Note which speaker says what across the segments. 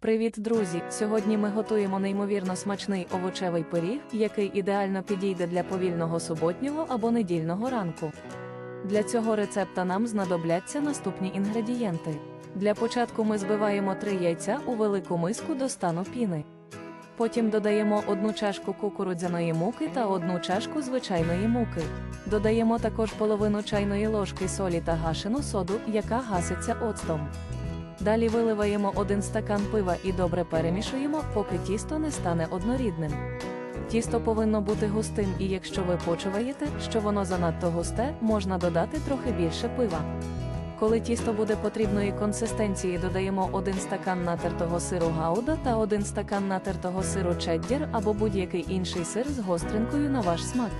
Speaker 1: Привіт, друзі! Сьогодні ми готуємо неймовірно смачний овочевий пиріг, який ідеально підійде для повільного суботнього або недільного ранку. Для цього рецепта нам знадобляться наступні інгредієнти. Для початку ми збиваємо 3 яйця у велику миску до стану піни. Потім додаємо одну чашку кукурудзяної муки та одну чашку звичайної муки. Додаємо також половину чайної ложки солі та гашену соду, яка гаситься оцтом. Далі виливаємо один стакан пива і добре перемішуємо, поки тісто не стане однорідним. Тісто повинно бути густим, і якщо ви почуваєте, що воно занадто густе, можна додати трохи більше пива. Коли тісто буде потрібної консистенції, додаємо один стакан натертого сиру гауда та один стакан натертого сиру чеддер або будь-який інший сир з гостринкою на ваш смак.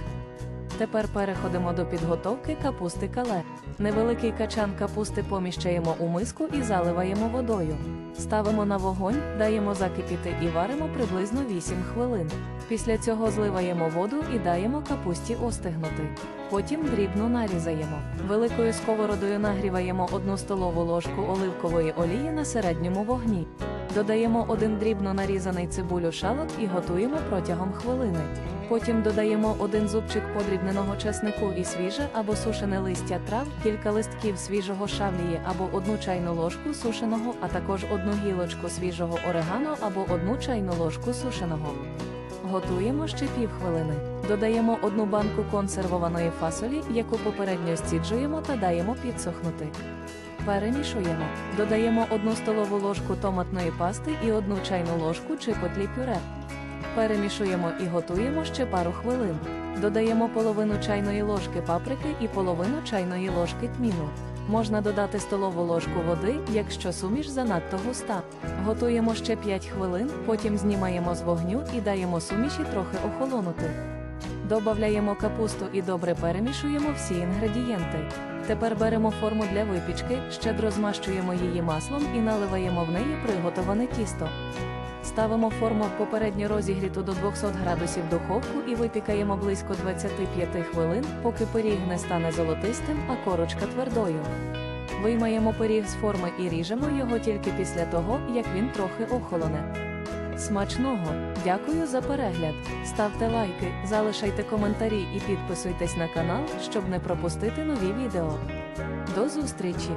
Speaker 1: Тепер переходимо до підготовки капусти кале. Невеликий качан капусти поміщаємо у миску і заливаємо водою. Ставимо на вогонь, даємо закипіти і варимо приблизно 8 хвилин. Після цього зливаємо воду і даємо капусті остигнути. Потім дрібно нарізаємо. Великою сковородою нагріваємо 1 столову ложку оливкової олії на середньому вогні. Додаємо один дрібно нарізаний цибулю шалот і готуємо протягом хвилини. Потім додаємо один зубчик подрібненого чеснику і свіже або сушене листя трав, кілька листків свіжого шавлії або одну чайну ложку сушеного, а також одну гілочку свіжого орегано або одну чайну ложку сушеного. Готуємо ще півхвилини. Додаємо одну банку консервованої фасолі, яку попередньо стіджуємо та даємо підсохнути. Перемішуємо. Додаємо одну столову ложку томатної пасти і одну чайну ложку чипотлі пюре. Перемішуємо і готуємо ще пару хвилин. Додаємо половину чайної ложки паприки і половину чайної ложки тміну. Можна додати столову ложку води, якщо суміш занадто густа. Готуємо ще 5 хвилин, потім знімаємо з вогню і даємо суміші трохи охолонути. Добавляємо капусту і добре перемішуємо всі інгредієнти. Тепер беремо форму для випічки, щедро змащуємо її маслом і наливаємо в неї приготоване тісто. Ставимо форму в попередньо розігріту до 200 градусів духовку і випікаємо близько 25 хвилин, поки пиріг не стане золотистим, а корочка твердою. Виймаємо пиріг з форми і ріжемо його тільки після того, як він трохи охолоне. Смачного! Дякую за перегляд! Ставте лайки, залишайте коментарі і підписуйтесь на канал, щоб не пропустити нові відео. До зустрічі!